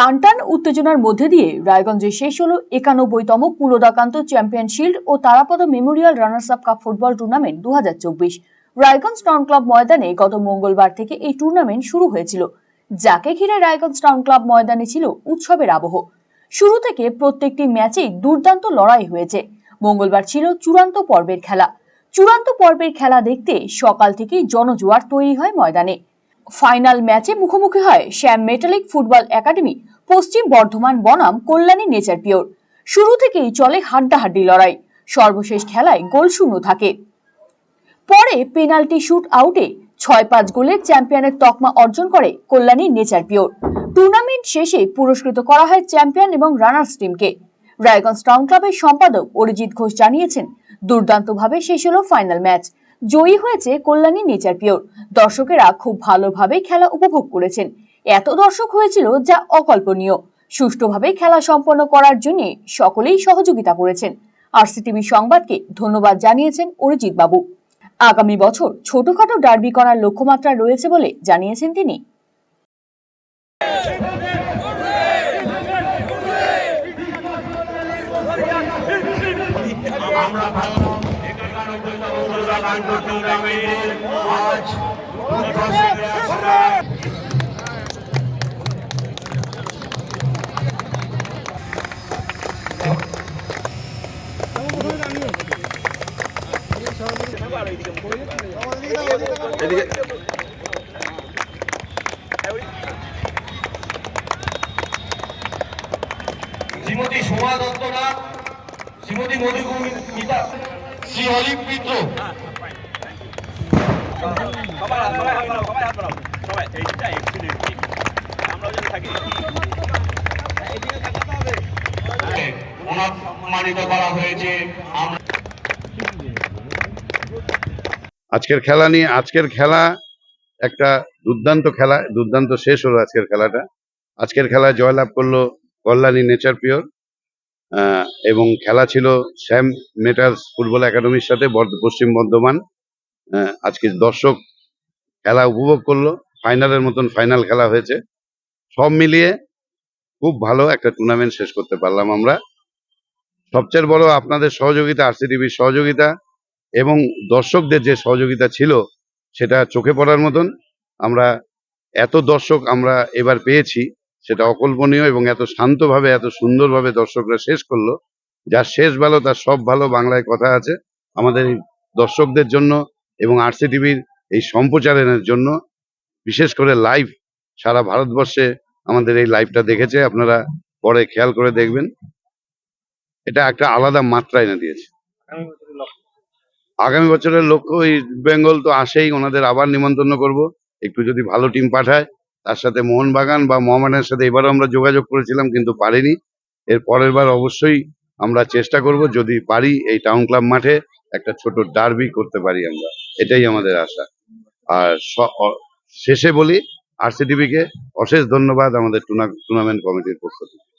টান টান উত্তেজনার মধ্যে দিয়ে রায়গঞ্জে শেষ হলো একানব্বইতম কুলদাকান্ত চ্যাম্পিয়ন শিল্ড ও Tarapada memorial runners up cup football tournament দু হাজার চব্বিশ। রায়গঞ্জ টাউন ক্লাব ময়দানে গত মঙ্গলবার থেকে এই টুর্নামেন্ট শুরু হয়েছিল, যাকে ঘিরে রায়গঞ্জ টাউন ক্লাব ময়দানে ছিল উৎসবের আবহ। শুরু থেকে প্রত্যেকটি ম্যাচেই দুর্দান্ত লড়াই হয়েছে। মঙ্গলবার ছিল চূড়ান্ত পর্বের খেলা। চূড়ান্ত পর্বের খেলা দেখতে সকাল থেকেই জনজোয়ার তৈরি হয় ময়দানে। ফাইনাল ম্যাচে মুখোমুখি হয় শ্যাম মেটালিক ফুটবল একাডেমি পশ্চিম বর্ধমান বনাম কল্যাণী নেচার পিওর। শুরু থেকেই চলে হাড্ডাহাড্ডি লড়াই। সর্বশেষ খেলায় গোল শূন্য থাকে। পরে পেনাল্টি শুট আউটে ছয় পাঁচ গোলে চ্যাম্পিয়নের তকমা অর্জন করে কল্যাণী নেচার পিওর। টুর্নামেন্ট শেষে পুরস্কৃত করা হয় চ্যাম্পিয়ন এবং রানার্স টিমকে। রায়গঞ্জ টাউন ক্লাবের সম্পাদক অরিজিৎ ঘোষ জানিয়েছেন, দুর্দান্তভাবে শেষ হলো ফাইনাল ম্যাচ। জয়ী হয়েছে কল্যাণী নেচার পিওর। দর্শকেরা খুব ভালোভাবে খেলা উপভোগ করেছেন। এত দর্শক হয়েছিল যা অকল্পনীয়। সুষ্ঠুভাবে খেলা সম্পন্ন করার জন্য সকলেই সহযোগিতা করেছেন। আরসিটিভি সংবাদকে ধন্যবাদ জানিয়েছেন অরিজিৎ বাবু। আগামী বছর ছোটখাটো ডার্বি করার লক্ষ্যমাত্রা রয়েছে বলে জানিয়েছেন তিনি। আমরা শ্রীমতী সোমা দত্তনাথ শ্রীমতী মধুমিতা শ্রী অলিম মিত্র সবাই হাত সবাই আজকের খেলা নিয়ে, আজকের খেলা একটা দুর্দান্ত খেলা, দুর্দান্ত শেষ হলো আজকের খেলাটা। আজকের খেলায় জয়লাভ করল কল্যাণী নেচার পিওর এবং খেলা ছিল শ্যাম মেটালস ফুটবল একাডেমির সাথে পশ্চিম বর্ধমান। আজকে দর্শক খেলা উপভোগ করল, ফাইনালের মতন ফাইনাল খেলা হয়েছে। সব মিলিয়ে খুব ভালো একটা টুর্নামেন্ট শেষ করতে পারলাম আমরা। সবচেয়ে বড় আপনাদের সহযোগিতা আরসিটিভির সহযোগিতা এবং দর্শকদের যে সহযোগিতা ছিল, সেটা চোখে পড়ার মতন। আমরা এত দর্শক আমরা এবার পেয়েছি, সেটা অকল্পনীয় এবং এত শান্তভাবে, এত সুন্দরভাবে দর্শকরা শেষ করল। যার শেষ ভালো, তার সব ভালো বাংলায় কথা আছে। আমাদের এই দর্শকদের জন্য এবং আরসি টিভির এই সম্প্রচারণের জন্য, বিশেষ করে লাইভ, সারা ভারতবর্ষে আমাদের এই লাইভটা দেখেছে, আপনারা পরে খেয়াল করে দেখবেন। এটা একটা আলাদা মাত্রা এনে দিয়েছে। আগামী বছরের লক্ষ্য ইস্ট বেঙ্গল তো আসেই, ওনাদের আবার নিমন্ত্রণ করব। একটু যদি ভালো টিম পাঠায়, তার সাথে মোহনবাগান বা মোহামেডানের সাথে এবারও আমরা যোগাযোগ করেছিলাম, কিন্তু পারিনি। এর পরের বার অবশ্যই আমরা চেষ্টা করব, যদি পারি, এই টাউন ক্লাব মাঠে একটা ছোট ডার্বি করতে পারি আমরা। এটাই আমাদের আশা। আর শেষে বলি আরসিটিভিকে অশেষ ধন্যবাদ আমাদের টুর্নামেন্ট কমিটির পক্ষ থেকে।